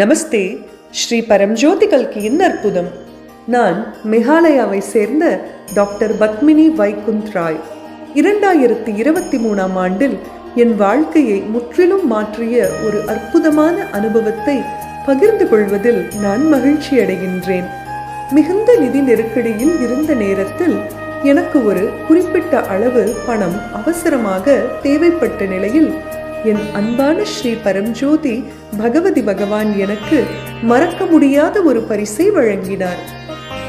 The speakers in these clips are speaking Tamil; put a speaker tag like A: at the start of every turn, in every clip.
A: நமஸ்தே ஸ்ரீ பரம்ஜோதி கல்கியின் அற்புதம் நான் மேகாலயாவை சேர்ந்த டாக்டர் பத்மினி வைகுந்த் ராய். இரண்டாயிரத்தி இருபத்தி மூணாம் ஆண்டில் என் வாழ்க்கையை முற்றிலும் மாற்றிய ஒரு அற்புதமான அனுபவத்தை பகிர்ந்து கொள்வதில் நான் மகிழ்ச்சி அடைகின்றேன். மிகுந்த நிதி நெருக்கடியில் இருந்த நேரத்தில் எனக்கு ஒரு குறிப்பிட்ட அளவு பணம் அவசரமாக தேவைப்பட்ட நிலையில் என் அன்பான ஸ்ரீ பரம்ஜோதி பகவதி பகவான் எனக்கு மறக்க முடியாத ஒரு பரிசை வழங்கினார்.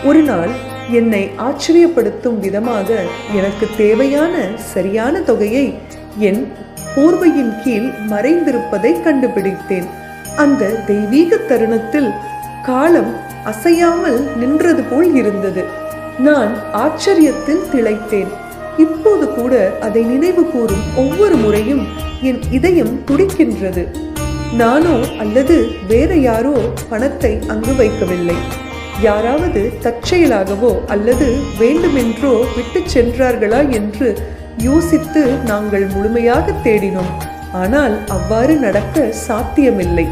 A: ஒரு நாள் என்னை ஆச்சரியப்படுத்தும் விதமாக எனக்கு தேவையான சரியான தொகையை என் போர்வையின் கீழ் மறைந்திருப்பதை கண்டுபிடித்தேன். அந்த தெய்வீக தருணத்தில் காலம் அசையாமல் நின்றது போல் இருந்தது. நான் ஆச்சரியத்தில் திளைத்தேன். இப்போது கூட அதை நினைவு கூறும் ஒவ்வொரு முறையும் என் இதயம் துடிக்கின்றது. நானோ அல்லது வேற யாரோ பணத்தை அங்கு வைக்கவில்லை. யாராவது தற்செயலாகவோ அல்லது வேண்டுமென்றோ விட்டு சென்றார்களா என்று யோசித்து நாங்கள் முழுமையாக தேடினோம். ஆனால் அவ்வாறு நடக்க சாத்தியமில்லை.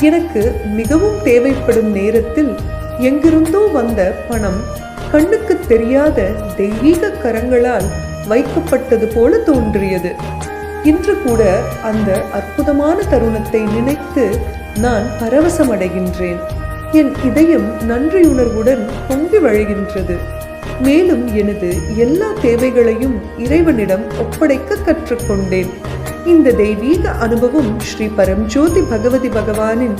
A: எனக்கு மிகவும் தேவைப்படும் நேரத்தில் எங்கிருந்தோ வந்த பணம் கண்ணுக்கு தெரியாத தெய்வீக கரங்களால் வைக்கப்பட்டது போல தோன்றியது. இன்று கூட அந்த அற்புதமான தருணத்தை நினைத்து நான் பரவசமடைகின்றேன். என் இதயம் நன்றியுணர்வுடன் பொங்கி வழிகின்றது. மேலும் எனது எல்லா தேவைகளையும் இறைவனிடம் ஒப்படைக்க கற்றுக்கொண்டேன். இந்த தெய்வீக அனுபவம் ஸ்ரீ பரம்ஜோதி பகவதி பகவானின்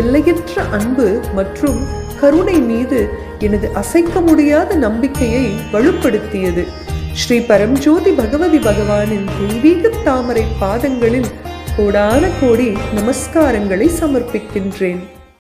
A: எல்லையற்ற அன்பு மற்றும் கருணை மீது எனது அசைக்க முடியாத நம்பிக்கையை வலுப்படுத்தியது. ஸ்ரீ பரம்ஜோதி பகவதி பகவானின் தெய்வீக தாமரை பாதங்களில் கோடான கோடி நமஸ்காரங்களை சமர்ப்பிக்கின்றேன்.